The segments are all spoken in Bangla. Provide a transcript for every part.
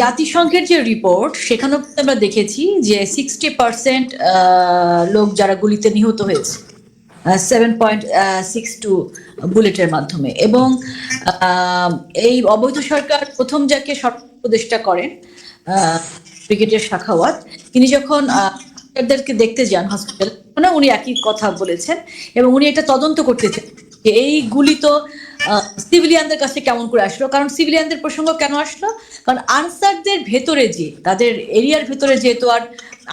জাতিসংঘের যে রিপোর্ট সেখানেও আমরা দেখেছি যে সিক্সটি পার্সেন্ট লোক যারা গুলিতে নিহত হয়েছে সেভেন পয়েন্ট সিক্স টু বুলেটের মাধ্যমে। এবং এই অবৈধ সরকার প্রথম যাকে উপদেষ্টা করেন ব্রিগেডিয়ার শাখাওয়াত, তিনি যখন ডাক্তারদেরকে দেখতে যান হসপিটাল উনি একই কথা বলেছেন এবং উনি এটা তদন্ত করতেছেন যে এই গুলি তো সিভিলিয়ানদের কাছে কেমন করে আসলো? কারণ সিভিলিয়ানদের প্রসঙ্গ কেন আসলো? কারণ আনসারদের ভেতরে যে, তাদের এরিয়ার ভেতরে যেহেতু আর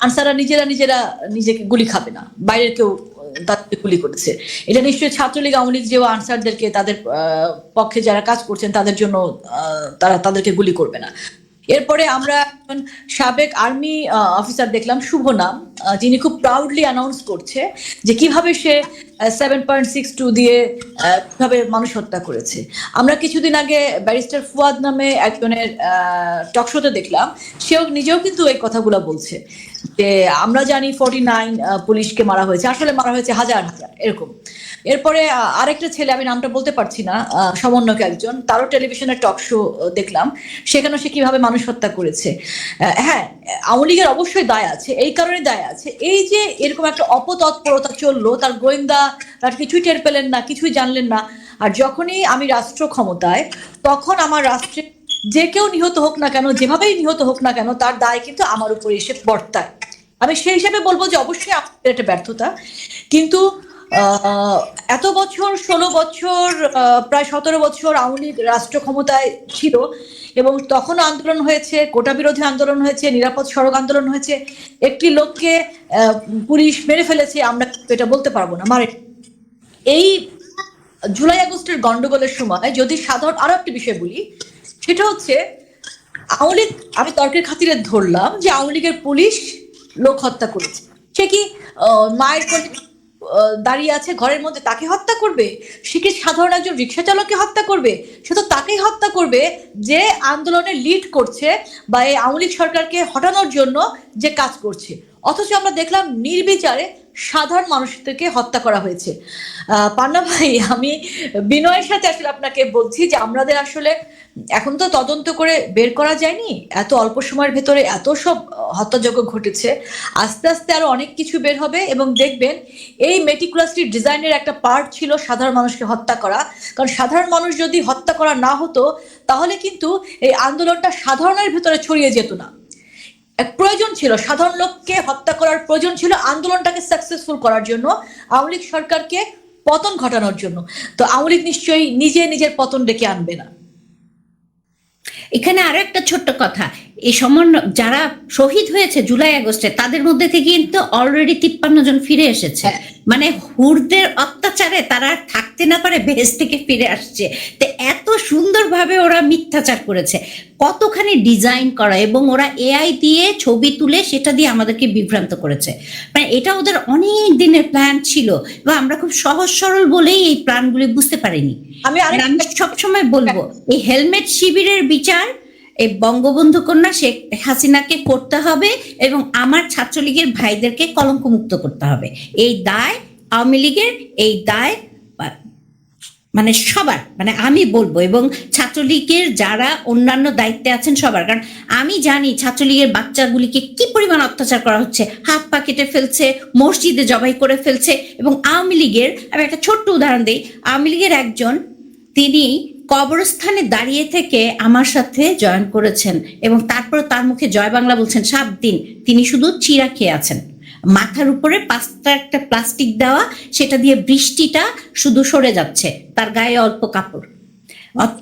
আনসাররা নিজেরা নিজেরা নিজেকে গুলি খাবে না, বাইরের কেউ তাদেরকে গুলি করেছে। এটা নিশ্চয়ই ছাত্রলীগ, আওয়ামী লীগ যে আনসারদেরকে তাদের পক্ষে যারা কাজ করছেন তাদের জন্য তারা তাদেরকে গুলি করবে না। এরপরে আমরা একজন সাবেক আর্মি অফিসার দেখলাম শুভ নাম যিনি খুব প্রাউডলি অ্যানাউন্স করছে যে কীভাবে সে সেভেন পয়েন্ট সিক্স টু দিয়ে কীভাবে মানুষ হত্যা করেছে। আমরা কিছুদিন আগে ব্যারিস্টার ফুয়াদ নামে একজনের টকশোতে দেখলাম, সেও নিজেও কিন্তু এই কথাগুলো বলছে, যে আমরা জানি ফর্টি নাইন পুলিশকে মারা হয়েছে, আসলে মারা হয়েছে হাজার হাজার, এরকম। এরপরে আরেকটা ছেলে, আমি নামটা বলতে পারছি না সমন্বয়ক একজন, তারও টেলিভিশনের টক শো দেখলাম। সেখানে সে কীভাবে মানুষ হত্যা করেছে। হ্যাঁ আওয়ামী লীগের অবশ্যই দায় আছে, এই কারণে দায় আছে। এই যে এরকম একটা অপতৎপরতা চলল, তার গোয়েন্দা তার কিছুই টের পেলেন না, কিছুই জানলেন না। আর যখনই আমি রাষ্ট্র ক্ষমতায়, তখন আমার রাষ্ট্রে যে কেউ নিহত হোক না কেন, যেভাবেই নিহত হোক না কেন, তার দায় কিন্তু আমার উপরে এসে বর্তায়। আমি সেই হিসাবে বলব যে, অবশ্যই আমাদের একটা ব্যর্থতা। কিন্তু এত বছর, ষোলো বছর প্রায় সতেরো বছর আওয়ামী লীগ রাষ্ট্র ক্ষমতায় ছিল এবং তখন আন্দোলন হয়েছে, কোটা বিরোধী আন্দোলন হয়েছে, নিরাপদ সড়ক আন্দোলন হয়েছে। একটি লোককে পুলিশ মেরে ফেলেছে, আমরা এটা বলতে পারব না, মারে। এই জুলাই আগস্টের গন্ডগোলের সময় যদি সাধারণ আরও একটি বিষয় বলি, সেটা হচ্ছে আওয়ামী লীগ, আমি তর্কের খাতিরে ধরলাম যে আওয়ামী লীগের পুলিশ লোক হত্যা করেছে। সে কি মায়ের কোলে দাঁড়িয়ে আছে ঘরের মধ্যে, তাকে হত্যা করবে? সে কি সাধারণ একজন রিক্সা চালককে হত্যা করবে? সে তো তাকেই হত্যা করবে যে আন্দোলনে লিড করছে বা এই আওয়ামী লীগ সরকারকে হটানোর জন্য যে কাজ করছে। অথচ আমরা দেখলাম নির্বিচারে সাধারণ মানুষদেরকে হত্যা করা হয়েছে। পান্না ভাই, আমি বিনয়ের সাথে আসলে আপনাকে বলছি যে আমাদের আসলে এখন তো তদন্ত করে বের করা যায়নি। এত অল্প সময়ের ভেতরে এত সব হত্যাযজ্ঞ ঘটেছে। আস্তে আস্তে আরও অনেক কিছু বের হবে এবং দেখবেন এই মেটিকুলাসলি ডিজাইনের একটা পার্ট ছিল সাধারণ মানুষকে হত্যা করা। কারণ সাধারণ মানুষ যদি হত্যা করা না হতো, তাহলে কিন্তু এই আন্দোলনটা সাধারণের ভেতরে ছড়িয়ে যেত না। এক প্রয়োজন ছিল। সাধারণ লোককে হত্যা করার প্রয়োজন ছিল। আন্দোলনটাকে সাকসেসফুল করার জন্য, আওয়ামী লীগ সরকারকে পতন ঘটানোর জন্য। তো আওয়ামী লীগ নিশ্চয়ই নিজে নিজের পতন ডেকে আনবে না। এখানে আরও একটা ছোট্ট কথা। এই সমন্বয় যারা শহীদ হয়েছে জুলাই আগস্টে তাদের মধ্যে থেকে কিন্তু অলরেডি তিপ্পান্ন জন ফিরে এসেছে। হ্যাঁ। মানে হুরদের অত্যাচারে তারা থাকতে না পারে বেহেস থেকে ফিরে আসছে। তো এত সুন্দরভাবে ওরা মিথ্যাচার করেছে। কতখানি ডিজাইন করা এবং ওরা এআই দিয়ে ছবি তুলে সেটা দিয়ে আমাদেরকে বিভ্রান্ত করেছে। মানে এটা ওদের অনেক দিনের প্ল্যান ছিল এবং আমরা খুব সহজ সরল বলেই এই প্ল্যানগুলি বুঝতে পারিনি। আমি সবসময় বলব এই হেলমেট শিবিরের বিচার এই বঙ্গবন্ধু কন্যা শেখ হাসিনাকে করতে হবে এবং আমার ছাত্রলীগের ভাইদেরকে কলঙ্কমুক্ত করতে হবে। এই দায় আওয়ামী লীগের, এই দায় মানে সবার মানে আমি বলব এবং ছাত্রলীগের যারা অন্যান্য দায়িত্বে আছেন সবার। কারণ আমি জানি ছাত্রলীগের বাচ্চাগুলিকে কি পরিমাণ অত্যাচার করা হচ্ছে। হাত পা কেটে ফেলছে, মসজিদে জবাই করে ফেলছে এবং আওয়ামী লীগের, আমি একটা ছোট্ট উদাহরণ দিই। আওয়ামী লীগের একজন, তিনি কবরস্থানে দাঁড়িয়ে থেকে আমার সাথে জয়েন করেছেন এবং তারপর তার মুখে জয় বাংলা বলছেন, সাত দিন তিনি শুধু চিরা খেয়ে আছেন। মাথার উপরে পাঁচটা একটা প্লাস্টিক দেওয়া, সেটা দিয়ে বৃষ্টিটা শুধু সরে যাচ্ছে, তার গায়ে অল্প কাপড়।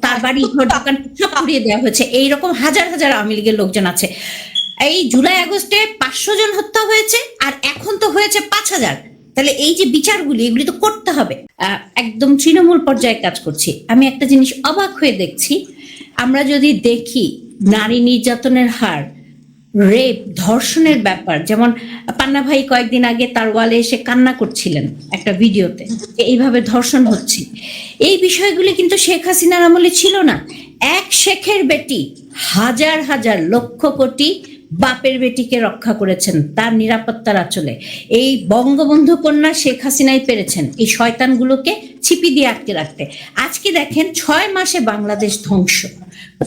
তার বাড়ি ঘর, দোকান সব পুড়িয়ে দেওয়া হয়েছে। এইরকম হাজার হাজার আওয়ামী লীগের লোকজন আছে। এই জুলাই আগস্টে পাঁচশো জন হত্যা হয়েছে, আর এখন তো হয়েছে পাঁচ হাজার। তাহলে এই যে বিচারগুলি, এগুলি তো করতে হবে। একদম তৃণমূল পর্যায়ে কাজ করছি। আমি একটা জিনিস অবাক হয়ে দেখছি, আমরা যদি দেখি নারী নির্যাতনের হার, রেপ, ধর্ষণের ব্যাপার, যেমন পান্না ভাই কয়েকদিন আগে তার ওয়ালে এসে কান্না করছিলেন একটা ভিডিওতে এইভাবে ধর্ষণ হচ্ছে। এই বিষয়গুলি কিন্তু শেখ হাসিনার আমলে ছিল না। এক শেখের বেটি হাজার হাজার লক্ষ কোটি বাপের বেটিকে রক্ষা করেছেন তার নিরাপত্তার আঁচলে। এই বঙ্গবন্ধু কন্যা শেখ হাসিনাই পেরেছেন এই শয়তানগুলোকে ছিপি দিয়ে আটকে রাখতে। আজকে দেখেন ছয় মাসে বাংলাদেশ ধ্বংস।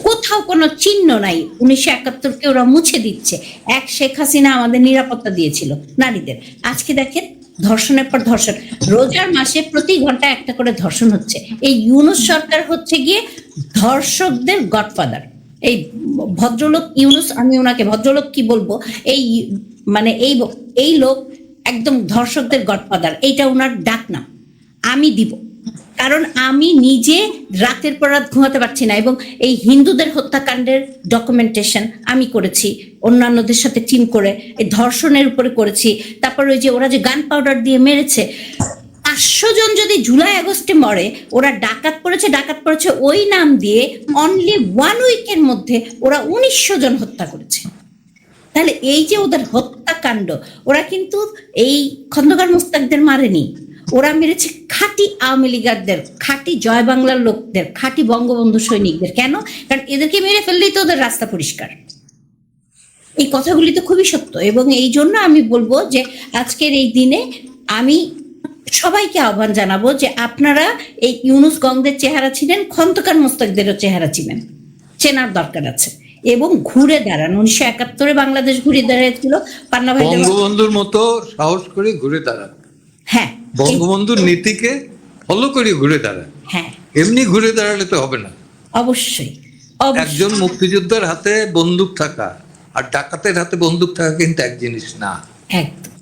কোথাও কোনো চিহ্ন নাই। উনিশশো একাত্তরকে ওরা মুছে দিচ্ছে। এক শেখ হাসিনা আমাদের নিরাপত্তা দিয়েছিল, নারীদের। আজকে দেখেন ধর্ষণের পর ধর্ষণ। রোজার মাসে প্রতি ঘণ্টা একটা করে ধর্ষণ হচ্ছে। এই ইউনুস সরকার হচ্ছে গিয়ে ধর্ষকদের গডফাদার। এই ভদ্রলোক ইউনুস, আমি ওনাকে ভদ্রলোক কি বলব? এই মানে এই এই লোক একদম ধর্ষকদের গডফাদার, এইটা ওনার ডাক নাম আমি দিব। কারণ আমি নিজে রাতের পর রাত ঘুমাতে পারছি না এবং এই হিন্দুদের হত্যাকাণ্ডের ডকুমেন্টেশন আমি করেছি, অন্যান্যদের সাথে টিম করে, এই ধর্ষণের উপরে করেছি। তারপর ওই যে ওরা যে গান পাউডার দিয়ে মেরেছে পাঁচশো জন যদি জুলাই আগস্টে মরে, ওরা ডাকাত পড়েছে ডাকাত পড়েছে ওই নাম দিয়ে অনলি ওয়ান উইকের মধ্যে ওরা উনিশশো জন হত্যা করেছে। তাহলে এই যে ওদের হত্যাকাণ্ড, ওরা কিন্তু এই খন্দকার মুস্তাকদের মারেনি। ওরা মেরেছে খাঁটি আওয়ামী লীগারদের, খাঁটি জয় বাংলার লোকদের, খাঁটি বঙ্গবন্ধু সৈনিকদের। কেন? কারণ এদেরকে মেরে ফেললেই তো ওদের রাস্তা পরিষ্কার। এই কথাগুলি তো খুবই সত্য এবং এই জন্য আমি বলব যে আজকের এই দিনে আমি সবাইকে আহ্বান জানাব যে আপনারা এই ইউনুস গঙ্গদের চেহারা ছিলেন খন্দকার মোস্তাকদেরও চেহারা ছিলেন। চেনার দরকার আছে। এবং ঘুরে দাঁড়ান। উনিশশো একাত্তরে বাংলাদেশ ঘুরে দাঁড়িয়েছিল পান্না ভাই বঙ্গবন্ধুর মতো সাহস করে ঘুরে দাঁড়ান। হ্যাঁ। বঙ্গবন্ধুর নীতিকে ফলো করে ঘুরে দাঁড়ান। হ্যাঁ। এমনি ঘুরে দাঁড়ালে তো হবে না। অবশ্যই। একজন মুক্তিযোদ্ধার হাতে বন্দুক থাকা আর ডাকাতের হাতে বন্দুক থাকা কিন্তু এক জিনিস না। একদম।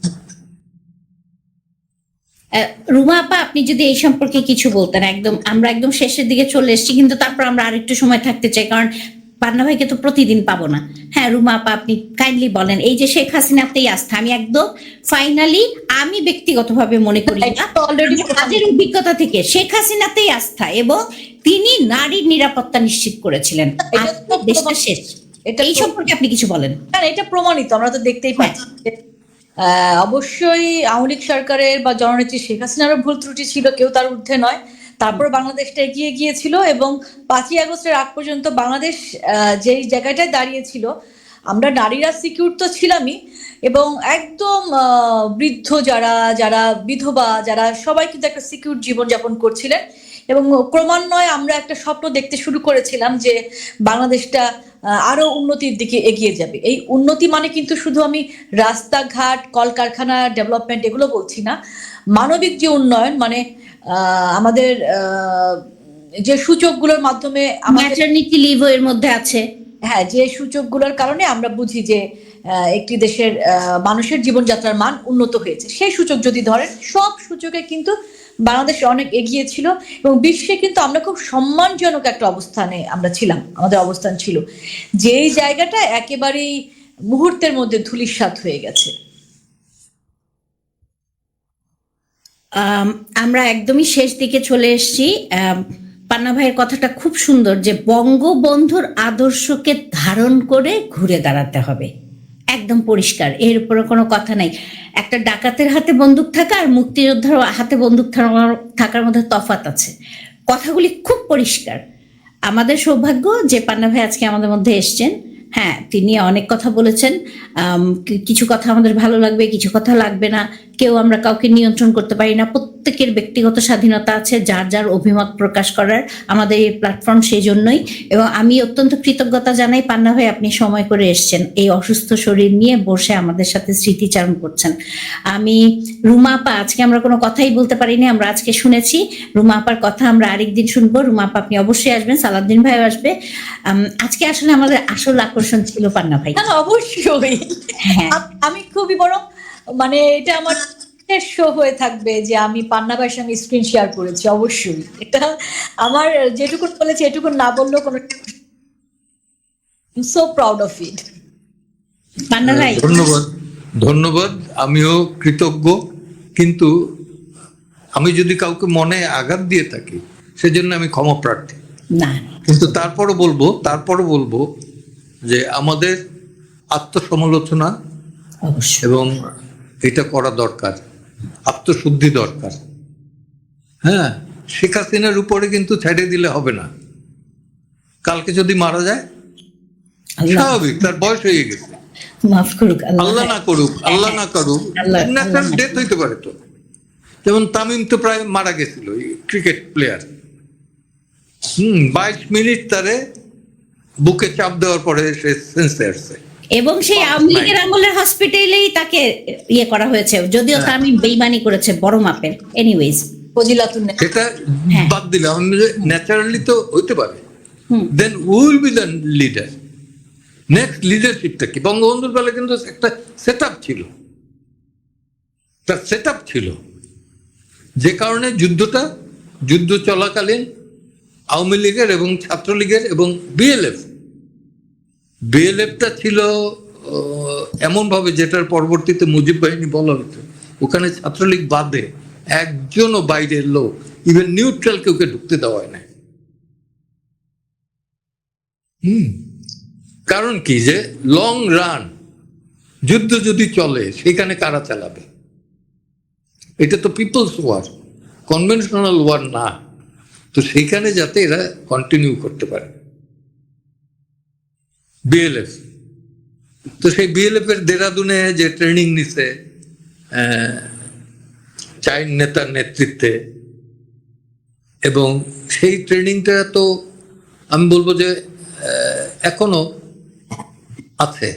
রুমা আপা আপনি যদি এই সম্পর্কে কিছু বলতেন একদম আমরা একদম শেষের দিকে চলে এসেছি কিন্তু তারপর আমরা আরেকটু সময় থাকতে চাই কারণ পান্না ভাইকে তো প্রতিদিন পাবো না। হ্যাঁ রুমা আপা আপনি কাইন্ডলি বলেন এই যে শেখ হাসিনাতেই আস্থা আমি একদম ফাইনালি আমি ব্যক্তিগতভাবে মনে করি কাজের অভিজ্ঞতা থেকে শেখ হাসিনাতেই আস্থা এবং তিনি নারীর নিরাপত্তা নিশ্চিত করেছিলেন। দেশটা শেষ। এটা এই সম্পর্কে আপনি কিছু বলেন। এটা প্রমাণিত আমরা তো দেখতেই পাচ্ছি। আহ, অবশ্যই আওয়ামী লীগ সরকারের বা জননেত্রী শেখ হাসিনারও ভুল ত্রুটি ছিল, কেউ তার ঊর্ধ্বে নয়। তারপর বাংলাদেশটা এগিয়ে গিয়েছিল এবং পাঁচই আগস্টের আগ পর্যন্ত বাংলাদেশ যেই জায়গাটায় দাঁড়িয়েছিল আমরা নারীরা সিকিউর তো ছিলামই এবং একদম বৃদ্ধ যারা যারা বিধবা, যারা সবাই কিন্তু একটা সিকিউর জীবনযাপন করছিলেন এবং ক্রমান্বয়ে আমরা একটা স্বপ্ন দেখতে শুরু করেছিলাম যে বাংলাদেশটা আরও উন্নতির দিকে এগিয়ে যাবে। এই উন্নতি মানে কিন্তু শুধু আমি রাস্তাঘাট, কলকারখানা ডেভেলপমেন্ট এগুলো বলছি না। মানবিক যে উন্নয়ন মানে আমাদের যে সূচকগুলোর মাধ্যমে ম্যাটারনিটি লিভ এর মধ্যে আছে। হ্যাঁ যে সূচকগুলোর কারণে আমরা বুঝি যে একটি দেশের মানুষের জীবনযাত্রার মান উন্নত হয়েছে। সেই সূচক যদি ধরেন সব সূচকে কিন্তু বাংলাদেশ অনেক এগিয়ে ছিল এবং বিশ্বে কিন্তু আমরা খুব সম্মানজনক একটা অবস্থানে আমরা ছিলাম আমাদের অবস্থান ছিল। যেই জায়গাটা একেবারেই মুহূর্তের মধ্যে ধূলিসাৎ হয়ে গেছে। আম, আমরা একদমই শেষ দিকে চলে এসেছি। পান্না ভাইয়ের কথাটা খুব সুন্দর যে বঙ্গবন্ধুর আদর্শকে ধারণ করে ঘুরে দাঁড়াতে হবে। একদম পরিষ্কার, এর উপরে কোনো কথা নাই। একটা ডাকাতের হাতে বন্দুক থাকা আর মুক্তিযোদ্ধার হাতে বন্দুক থাকার- মধ্যে তফাত আছে। কথাগুলি খুব পরিষ্কার। আমাদের সৌভাগ্য যে পান্না ভাই আজকে আমাদের মধ্যে এসছেন। হ্যাঁ তিনি অনেক কথা বলেছেন। কিছু কথা আমাদের ভালো লাগবে, কিছু কথা লাগবে না। কেউ আমরা কাউকে নিয়ন্ত্রণ করতে পারি না। প্রত্যেকের ব্যক্তিগত স্বাধীনতা আছে যার যার অভিমত প্রকাশ করার আমাদের এই প্ল্যাটফর্ম সেই জন্যই। এবং আমি অত্যন্ত কৃতজ্ঞতা জানাই পান্না ভাই আপনি সময় করে এসছেন। এই অসুস্থ শরীর নিয়ে বসে আমাদের সাথে স্মৃতিচারণ করছেন। আমি রুমা আপা আজকে আমরা কোনো কথাই বলতে পারিনি আমরা আজকে শুনেছি। রুমা আপার কথা আমরা আরেকদিন শুনব। রুমা আপা আপনি অবশ্যই আসবেন সালাদ্দিন ভাই আসবে। আজকে আসলে আমাদের আসল আকর্ষণ ছিল পান্না ভাই। না, অবশ্যই। হ্যাঁ। আম- আমি খুবই বরং মানে এটা আমার শো হয়ে থাকবে যে আমি পান্না ভাইয়ের সঙ্গে স্ক্রিন শেয়ার করেছি অবশ্যই। এটা আমার যেটুকু বলেছি এটুকু না বললেও কোনো so proud of it Panna ভাই। ধন্যবাদ। ধন্যবাদ আমিও কৃতজ্ঞ। কিন্তু আমি যদি কাউকে মনে আঘাত দিয়ে থাকি সেজন্য আমি ক্ষমা প্রার্থী। কিন্তু তারপরও বলব তারপরও বলব যে আমাদের আত্মসমালোচনা এবং এটা করা দরকার আত্মশুদ্ধি দরকার। হ্যাঁ শেখ হাসিনার উপরে কিন্তু ছেড়ে দিলে হবে না। কালকে যদি মারা যায় স্বাভাবিক তার বয়স হয়ে গেছে। মাফ করুক আল্লাহ। না করুক আল্লাহ না করুক ন্যাচারাল ডেথ হইতে পারে তো। যেমন তামিম তো প্রায় মারা গেছিল ক্রিকেট প্লেয়ার হুম বাইশ মিনিট তারে বুকে চাপ দেওয়ার পরে সে সেন্সে আসছে। এবং সেই আওয়ামী লীগের আমলের হসপিটালেই তাকে ইয়ে করা হয়েছে। যদিও হ্যাঁ। তামিম বেইমানি করেছে বড় মাপের। এনিওয়েজ সেটা হ্যাঁ। বাদ দিলাম ন্যাচারালি তো হইতে পারে। Then will be the leader next লিডারশিপটা কি? বঙ্গবন্ধুর বেলা কিন্তু একটা সেট ছিল। তার সেট ছিল। যে কারণে যুদ্ধটা যুদ্ধ চলাকালীন আওয়ামী লীগের এবং ছাত্রলীগের এবং বিএলএফ বিএলএফটা ছিল এমনভাবে যেটার পরবর্তীতে মুজিব বাহিনী বলা হতো। ওখানে ছাত্রলীগ বাদে একজনও বাইরের লোক ইভেন নিউট্রাল কেউকে ঢুকতে দেওয়া হয় না হুম। কারণ কি যে লং রান যুদ্ধ যদি চলে, সেখানে কারা চালাবে? এটা তো পিপলস ওয়ার কনভেনশনাল ওয়ার না। তো সেখানে যাতে এরা কন্টিনিউ করতে পারে। বিএলএফ তো সেই বিএলএফ এর দেরাদুনে যে ট্রেনিং নিছে চাইন নেতার নেতৃত্বে, এবং সেই ট্রেনিংটা তো আমি বলব যে এখনও আছে।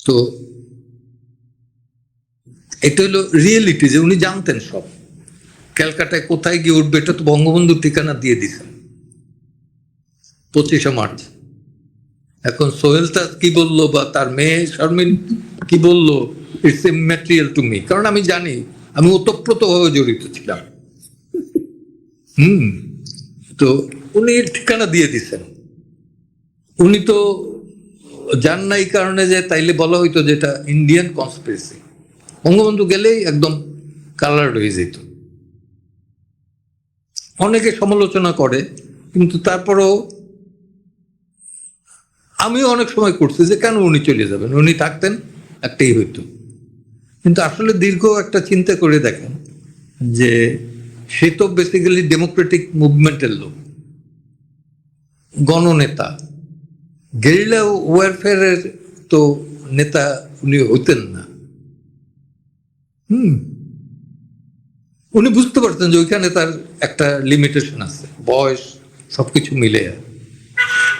তো এটা হলো রিয়েলিটি যে উনি জানতেন সব। ক্যালকাটায় কোথায় গিয়ে উঠবে, এটা তো বঙ্গবন্ধুর ঠিকানা দিয়ে দিছেন পঁচিশে মার্চ। এখন সোহেল তাজ কি বলল বা তার মেয়ে শর্মিন কি বলল it's a material to me কারণ আমি জানি, আমি ওতপ্রোতভাবে জড়িত ছিলাম। হুম, তো উনি ঠিকানা দিয়ে দিছেন। উনি তো জান না এই কারণে যে তাইলে বলা হইতো যেটা ইন্ডিয়ান কনস্পিরেসি বঙ্গবন্ধু গেলেই একদম কালার হয়ে যেত। অনেকে সমালোচনা করে, কিন্তু তারপরও আমিও অনেক সময় করছি যে, কেন উনি চলে যাবেন? উনি থাকতেন, একটাই হইতো। কিন্তু আসলে দীর্ঘ একটা চিন্তা করে দেখেন যে, সে তো বেসিক্যালি ডেমোক্রেটিক মুভমেন্টের লোক। গণনেতা। গেরিলা ওয়ারফেয়ারের তো নেতা উনি হতেন না। হুম। উনি বুঝতে পারতেন যে, ওইখানে তার একটা লিমিটেশন আছে। বয়স, সবকিছু মিলে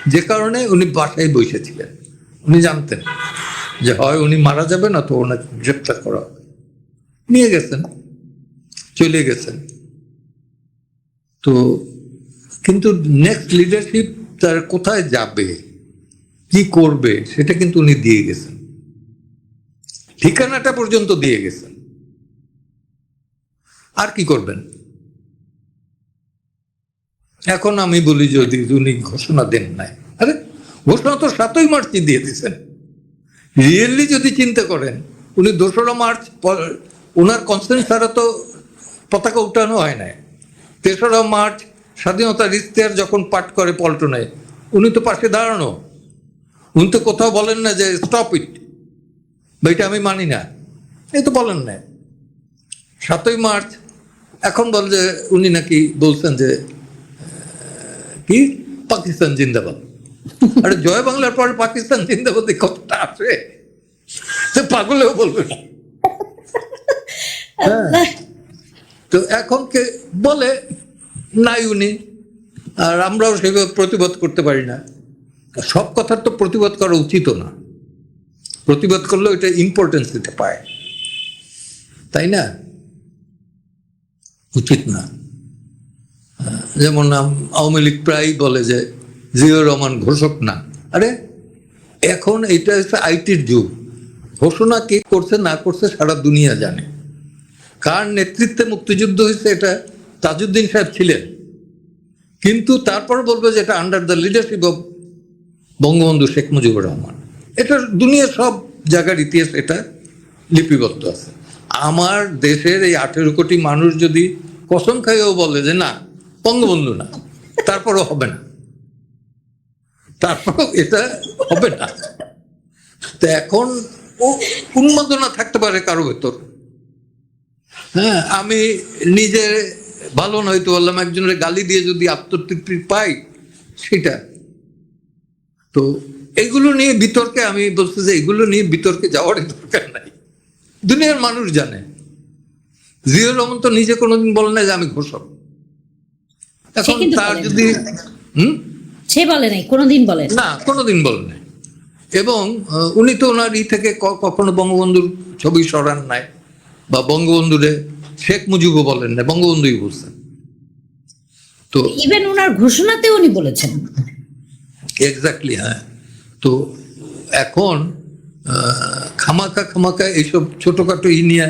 যে কারণে উনি বাসায় বসেছিলেন উনি জানতেন যে হয় উনি মারা যাবেন অথবা ওনাকে গ্রেপ্তার করা হবে। নিয়ে গেছেন, চলে গেছেন। তো কিন্তু নেক্সট লিডারশিপ তার কোথায় যাবে, কি করবে, সেটা কিন্তু উনি দিয়ে গেছেন। ঠিকানাটা পর্যন্ত দিয়ে গেছেন। আর কি করবেন? এখন আমি বলি যদি উনি ঘোষণা দেন নাই। আরে, ঘোষণা তো সাতই মার্চই দিয়ে দিয়েছেন। রিয়েলি যদি চিন্তা করেন, উনি দোসরা মার্চ ওনার কনসেন্স ছাড়া তো পতাকা উঠানো হয় নাই। তেসরা মার্চ স্বাধীনতার ইশতেহার যখন পাঠ করে পল্টনে, উনি তো পাশে দাঁড়ানো। উনি তো কোথাও বলেন না যে স্টপ ইট বা এটা আমি মানি না। এই তো বলেন না সাতই মার্চ, এখন বল যে উনি নাকি বলছেন যে কি? পাকিস্তান জিন্দাবাদ। আরে জয় বাংলার পরে পাকিস্তান জিন্দাবাদ এই কথাটা আসে সে পাগলেও বলবে না। হ্যাঁ। তো এখন কে বলে নাই উনি। আর আমরাও সেভাবে প্রতিবাদ করতে পারি না। সব কথার তো প্রতিবাদ করা উচিত না। প্রতিবাদ করলেও এটা ইম্পর্টেন্স দিতে পায়। তাই না? উচিত না। যেমন আওয়ামী লীগ প্রায় বলে যে জিয়র রহমান ঘোষক না। আরে, এখন এটা হচ্ছে আইটির যুগ। ঘোষণা কে করছে না করছে সারা দুনিয়া জানে। কার নেতৃত্বে মুক্তিযুদ্ধ হয়েছে এটা তাজউদ্দিন সাহেব ছিলেন। কিন্তু তারপর বলবে যে এটা under the leadership of Bangabandhu Sheikh Mujibur Rahman. এটা দুনিয়ার সব জায়গার ইতিহাস এটা লিপিবদ্ধ আছে। আমার দেশের এই আঠেরো কোটি মানুষ যদি কসম বলে যে না বঙ্গবন্ধু না, তারপরও হবে না। তারপরও এটা হবে না। তো এখন ও উন্মাদনা থাকতে পারে কারও ভেতর। হ্যাঁ আমি নিজে ভালো নয়তো বললাম, একজনের গালি দিয়ে যদি আত্মতৃপ্তি পাই, সেটা। তো এগুলো নিয়ে বিতর্কে, আমি বলছি যে এগুলো নিয়ে বিতর্কে যাওয়ারই দরকার নাই। দুনিয়ার মানুষ জানে। জিয়াউর রহমান তো নিজে কোনোদিন বলে না যে আমি ঘোষক। এখন তার যদি হুম? সে বলে নাই কোনোদিন বলেন না কোনোদিন বলেন নাই। এবং উনি তো ওনার ই থেকে কখনো বঙ্গবন্ধুর ছবি সরান নাই বা বঙ্গবন্ধুরে শেখ মুজিবও বলেন না বঙ্গবন্ধুই বলছেন। তো ইভেন ওনার ঘোষণাতে উনি বলেছেন। এক্স্যাক্টলি হ্যাঁ। তো এখন খামাকা খামাকা এইসব ছোটখাটো ই নিয়ে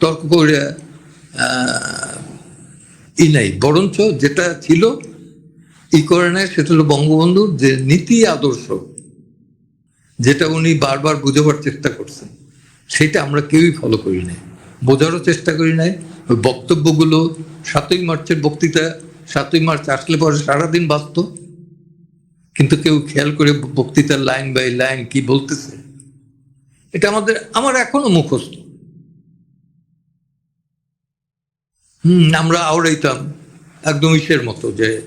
তর্ক করে ই নাই। বরঞ্চ যেটা ছিল ই করে নেয়, সেটা হলো বঙ্গবন্ধুর যে নীতি আদর্শ, যেটা উনি বারবার বুঝাবার চেষ্টা করছেন, সেটা আমরা কেউই ফলো করি নাই। বোঝারও চেষ্টা করি নাই। ওই বক্তব্যগুলো সাতই মার্চের বক্তৃতা, সাতই মার্চ আসলে পরে সারাদিন বাঁচত, কিন্তু কেউ খেয়াল করে বক্তৃতার লাইন বাই লাইন কি বলতেছে, এটা আমাদের, আমার এখনও মুখস্থ। হুম, আমরা আওড়াইতাম একদম ইসের মতো যে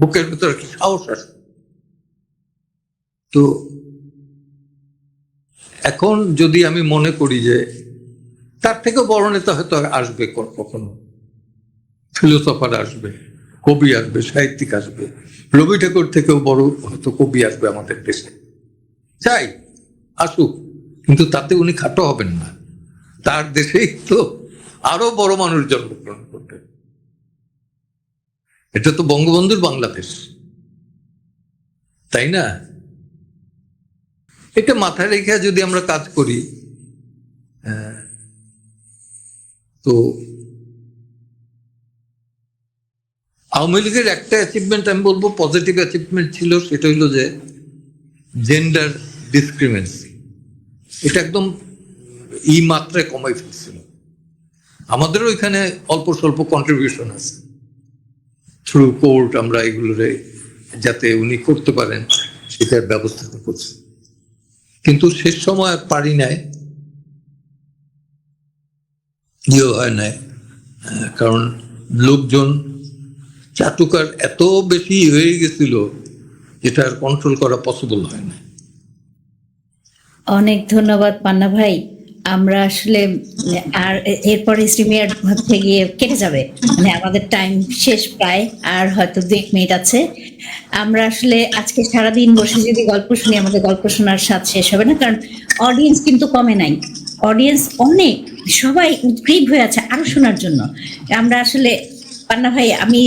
বুকের ভিতরে কি সাহস আসে তো এখন যদি আমি মনে করি যে, তার থেকে বড় নেতা হয়তো আসবে কখনো। ফিলোসফার আসবে, কবি আসবে, সাহিত্যিক আসবে। রবি ঠাকুর থেকেও বড় হয়তো কবি আসবে আমাদের দেশে। চাই, আসুক, কিন্তু তাতে উনি খাটো হবেন না। তার দেশেই তো আরও বড় মানুষ জন্মগ্রহণ করবে। এটা তো বঙ্গবন্ধুর বাংলাদেশ। তাই না? এটা মাথায় রেখে যদি আমরা কাজ করি আহ, তো আওয়ামী লীগের একটা অ্যাচিভমেন্ট আমি বলব পজিটিভ অ্যাচিভমেন্ট ছিল সেটা হলো যে জেন্ডার ডিসক্রিমিনেন্সি এটা একদম ই মাত্রায় কমাই ফেলছিল। আমাদেরও এখানে অল্প স্বল্প কন্ট্রিবিউশন আছে। থ্রু কোর্ট আমরা এগুলোরে যাতে উনি করতে পারেন, সেটার ব্যবস্থা করছি। কিন্তু শেষ সময় পারি নাই। ইয়ে হয় নাই। কারণ লোকজন চাটুকার এত বেশি হয়ে গেছিল, যেটা আর কন্ট্রোল করা পসিবল হয় না অনেক ধন্যবাদ পান্না ভাই। আমরা আসলে, আর এরপরে স্ট্রিমিয়ার হচ্ছে গিয়ে কেটে যাবে। মানে আমাদের টাইম শেষ প্রায়, আর হয়তো দু এক মিনিট আছে। আমরা আসলে আজকে সারাদিন বসে যদি গল্প শুনি, আমাদের গল্প শোনার স্বাদ শেষ হবে না, কারণ অডিয়েন্স কিন্তু কমে নাই। অডিয়েন্স অনেক, সবাই উদ্গ্রীব হয়ে আছে আরও শোনার জন্য। আমরা আসলে, পান্না ভাই, আমি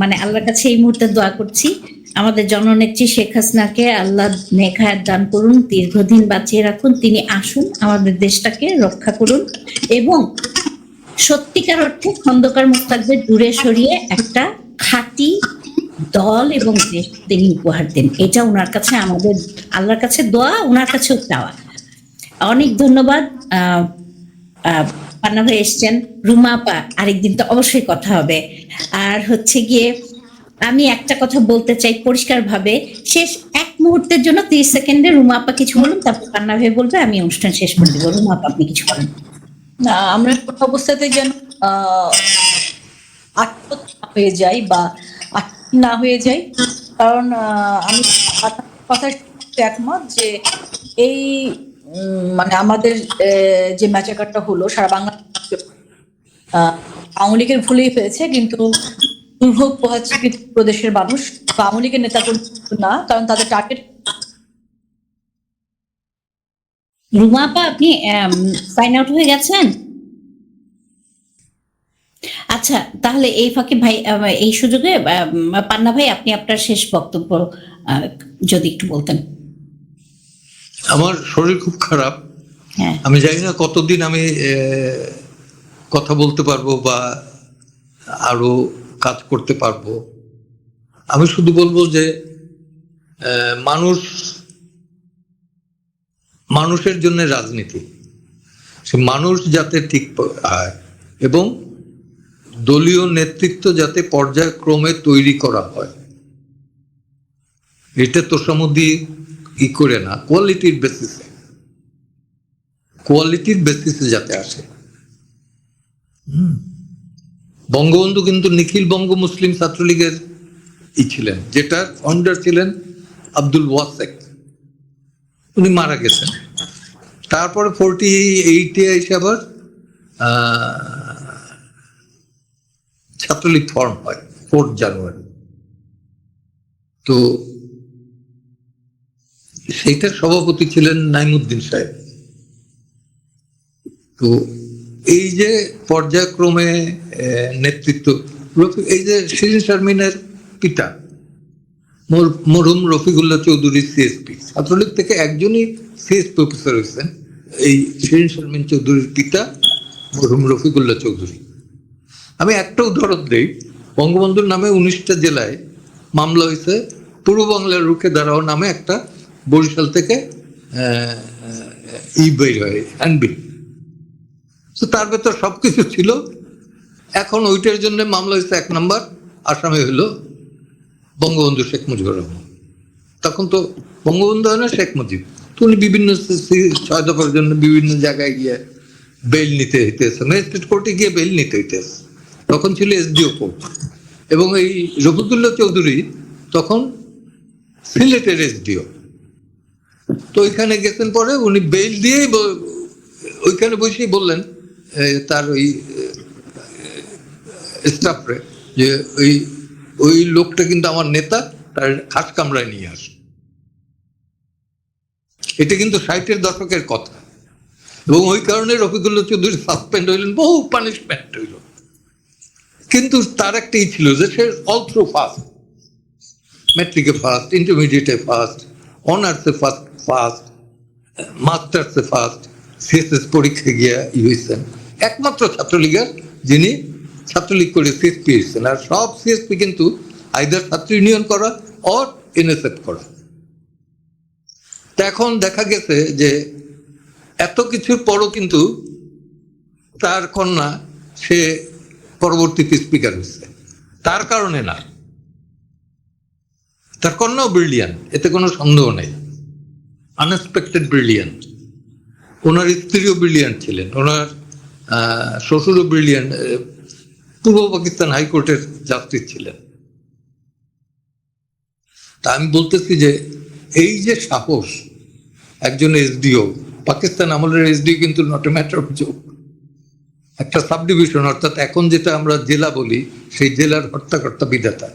মানে আল্লাহর কাছে এই মুহূর্তে দোয়া করছি। আমাদের জননেত্রী শেখ হাসিনাকে আল্লাহ নেখায়াত দান করুন, দীর্ঘদিন বাঁচিয়ে রাখুন, তিনি আসুন আমাদের দেশটাকে রক্ষা করুন এবং সত্যিকার অর্থে খন্দকার মুস্তাকদের দূরে সরিয়ে একটা খাঁটি দল এবং দেশ তিনি উপহার দেন। এটা ওনার কাছে আমাদের, আল্লাহর কাছে দোয়া ওনার কাছেও চাওয়া। অনেক ধন্যবাদ। পান্না ভাই এসছেন, রুমা আপা, আরেকদিন তো অবশ্যই কথা হবে। আর হচ্ছে গিয়ে আমি একটা কথা বলতে চাই পরিষ্কার ভাবে শেষ এক মুহূর্তের জন্য তিরিশ সেকেন্ডে রুমা আপা কিছু বলুন তারপর কান্না ভাই বলবে আমি অনুষ্ঠান শেষ করে দেবো। রুমা আপা আপনি কিছু বলেন। না আমরা কোনো অবস্থাতে যেন হয়ে যাই বা না হয়ে যাই কারণ আমি কথার একমত যে এই মানে আমাদের যে ম্যাচাকারটা হলো সারা বাংলা আহ, আওয়ামী লীগের ভুলেই হয়েছে কিন্তু দুর্ভোগ পোহাচ্ছে প্রদেশের মানুষ বা আওয়ামী লীগের নেতা না কারণ তাদের টার্গেট রুমা আপা আপনি সাইন আউট হয়ে গেছেন? আচ্ছা তাহলে এই ফাঁকে ভাই এই সুযোগে পান্না ভাই আপনি আপনার শেষ বক্তব্য যদি একটু বলতেন। আমার শরীর খুব খারাপ। হ্যাঁ। আমি জানি না কতদিন আমি কথা বলতে পারব বা আরও কাজ করতে পারব। আমি শুধু বলব যে মানুষ, মানুষের জন্য রাজনীতি। সে মানুষ যাতে ঠিক হয় এবং দলীয় নেতৃত্ব যাতে পর্যায়ক্রমে তৈরি করা হয়। এটা তোষামুদি ই করে না, কোয়ালিটির বেসিসে। কোয়ালিটির বেসিসে যাতে আসে। হুম। বঙ্গবন্ধু কিন্তু নিখিল বঙ্গ মুসলিম ছাত্রলীগের ই ছিলেন যেটা ফাউন্ডার ছিলেন আব্দুল ওয়াসেক। উনি মারা গেছেন। তারপরে ফোরটি এইটে এসে আবার ছাত্রলীগ ফর্ম হয় ফোর্থ জানুয়ারি তো সেইটার সভাপতি ছিলেন নাইমুদ্দিন সাহেব। তো এই যে পর্যায়ক্রমে নেতৃত্ব এই যে শিরিন শারমিনের পিতা, মর- মরহুম রফিকুল্লাহ চৌধুরী সিএসপি ছাত্রলীগ থেকে একজনই সিএসপি অফিসার হয়েছেন, এই শিরিন শারমিন চৌধুরীর পিতা মরহুম রফিকুল্লাহ চৌধুরী। আমি একটা উদাহরণ দিই, বঙ্গবন্ধুর নামে উনিশটা জেলায় মামলা হয়েছে, পূর্ব বাংলার রুখে দাঁড়াও নামে একটা বরিশাল থেকে ই বের হয় হ্যান্ডবিল তো তার ভেতর সবকিছু ছিল। এখন ওইটার জন্য মামলা হয়েছে এক নম্বর, আসামে হলো বঙ্গবন্ধু শেখ মুজিবুর রহমান। তখন তো বঙ্গবন্ধু হয় না শেখ মুজিব। তো উনি বিভিন্ন ছয় দফার জন্য বিভিন্ন জায়গায় গিয়ে বেল নিতে হইতেছে। ম্যাজিস্ট্রেট কোর্টে গিয়ে বেল নিতে হইতেছে। তখন ছিল এসডিও কোর্ট। এবং এই রফিকুল্লাহ চৌধুরী তখন সিলেটের এসডিও তো ওইখানে গেছেন পরে উনি বেল দিয়েই ওইখানে বসেই বললেন তার ওই স্টাফরে যে ওই ওই লোকটা কিন্তু আমার নেতা, তার খাস কামরায় নিয়ে আস। এটা কিন্তু ষাটের দশকের কথা। এবং ওই কারণে রফিকুল্লাহ চৌধুরী সাসপেন্ড হইলেন, বহু পানিশমেন্ট হইল। কিন্তু তার একটাই ছিল যে সে অল থ্রু ফার্স্ট ম্যাট্রিকে ফার্স্ট ইন্টারমিডিয়েটে ফার্স্ট অনার্সে ফার্স্ট ফার্স্ট মাস্টার্সে ফার্স্ট সিএসএস পরীক্ষা গিয়ে ই হয়েছেন একমাত্র ছাত্রলীগের যিনি ছাত্রলীগ করে সিএসপি হয়েছেন আর সব সিএসপি কিন্তু আইদার ছাত্র ইউনিয়ন করা অর এনএসএফ করা। তা এখন দেখা গেছে যে এত কিছুর পরও কিন্তু তার কন্যা সে পরবর্তীতে স্পিকার হয়েছে। তার কারণে না। তার কন্যাও ব্রিলিয়ান এতে কোনো সন্দেহ নেই। আনএক্সপেক্টেড ব্রিলিয়ান ওনার স্ত্রীও ব্রিলিয়ান ছিলেন। ওনার শ্বশুরও ব্রিলিয়ান্ট পূর্ব পাকিস্তান হাইকোর্টের জাস্টিস ছিলেন। তা আমি বলতেছি যে, এই যে সাহস একজন এসডিও, পাকিস্তান আমলের এসডিও কিন্তু not a matter of joke একটা সাব ডিভিশন অর্থাৎ এখন যেটা আমরা জেলা বলি, সেই জেলার হর্তাকর্তা বিধাতা।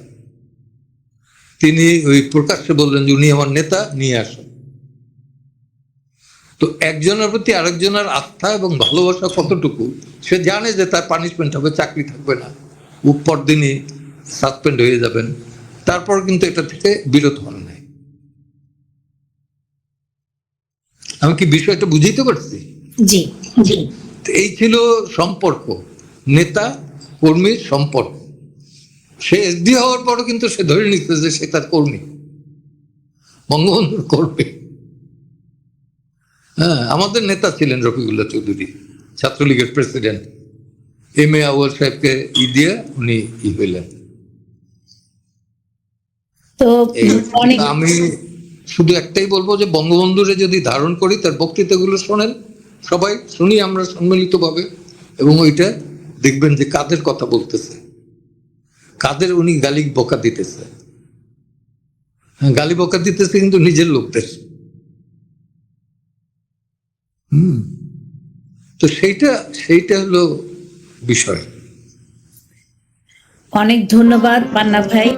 তিনি ওই প্রকাশ্যে বললেন যে, উনি আমার নেতা, নিয়ে আসেন। তো একজনের প্রতি আরেকজনের আস্থা এবং ভালোবাসা কতটুকু? সে জানে যে তার পানিশমেন্ট হবে চাকরি থাকবে না। উপর দিনই সাসপেন্ড হয়ে যাবেন। তারপর কিন্তু এটা থেকে বিরত হন নাই। আমি কি বিষয়টা বুঝাইতে পারছি? জি জি। এই ছিল সম্পর্ক। নেতা কর্মীর সম্পর্ক। সে এসডি হওয়ার পরও কিন্তু সে ধরে নিচ্ছে যে সে তার কর্মী। বঙ্গবন্ধুর কর্মী। হ্যাঁ আমাদের নেতা ছিলেন রফিকুল্লাহ চৌধুরী ছাত্রলীগের প্রেসিডেন্ট। এম এ আউয়াল সাহেবকে ই দিয়ে উনি ই হইলেন। আমি শুধু একটাই বলব যে বঙ্গবন্ধুরে যদি ধারণ করি তার বক্তৃতাগুলো শোনেন সবাই শুনি আমরা সম্মিলিতভাবে এবং ওইটা দেখবেন যে কাদের কথা বলতেছে। কাদের উনি গালি বকা দিতেছে। হ্যাঁ, গালি বকা দিতেছে কিন্তু নিজের লোকদের। তো সেইটা সেইটা হলো বিষয়। অনেক ধন্যবাদ পান্না ভাই।